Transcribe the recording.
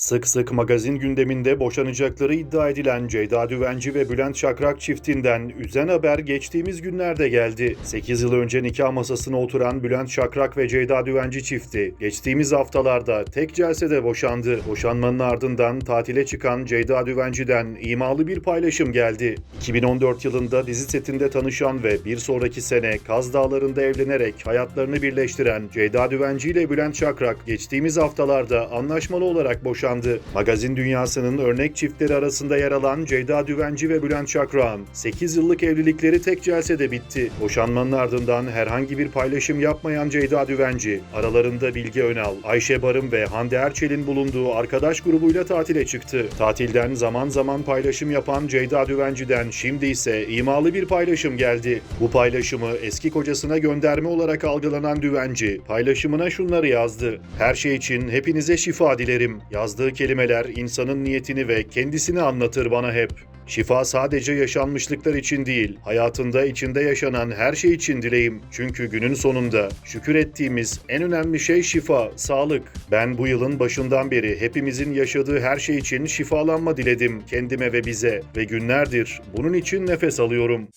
Sık sık magazin gündeminde boşanacakları iddia edilen Ceyda Düvenci ve Bülent Şakrak çiftinden üzen haber geçtiğimiz günlerde geldi. 8 yıl önce nikah masasına oturan Bülent Şakrak ve Ceyda Düvenci çifti geçtiğimiz haftalarda tek celsede boşandı. Boşanmanın ardından tatile çıkan Ceyda Düvenci'den imalı bir paylaşım geldi. 2014 yılında dizi setinde tanışan ve bir sonraki sene Kaz Dağları'nda evlenerek hayatlarını birleştiren Ceyda Düvenci ile Bülent Şakrak geçtiğimiz haftalarda anlaşmalı olarak boşandı. Magazin dünyasının örnek çiftleri arasında yer alan Ceyda Düvenci ve Bülent Şakrak'ın 8 yıllık evlilikleri tek celsede bitti. Boşanmanın ardından herhangi bir paylaşım yapmayan Ceyda Düvenci, aralarında Bilge Önal, Ayşe Barım ve Hande Erçel'in bulunduğu arkadaş grubuyla tatile çıktı. Tatilden zaman zaman paylaşım yapan Ceyda Düvenci'den şimdi ise imalı bir paylaşım geldi. Bu paylaşımı eski kocasına gönderme olarak algılanan Düvenci, paylaşımına şunları yazdı. Her şey için hepinize şifa dilerim. Yazdığı kelimeler insanın niyetini ve kendisini anlatır bana hep. Şifa sadece yaşanmışlıklar için değil, hayatında içinde yaşanan her şey için dileyim. Çünkü günün sonunda şükür ettiğimiz en önemli şey şifa, sağlık. Ben bu yılın başından beri hepimizin yaşadığı her şey için şifalanma diledim kendime ve bize ve günlerdir bunun için nefes alıyorum.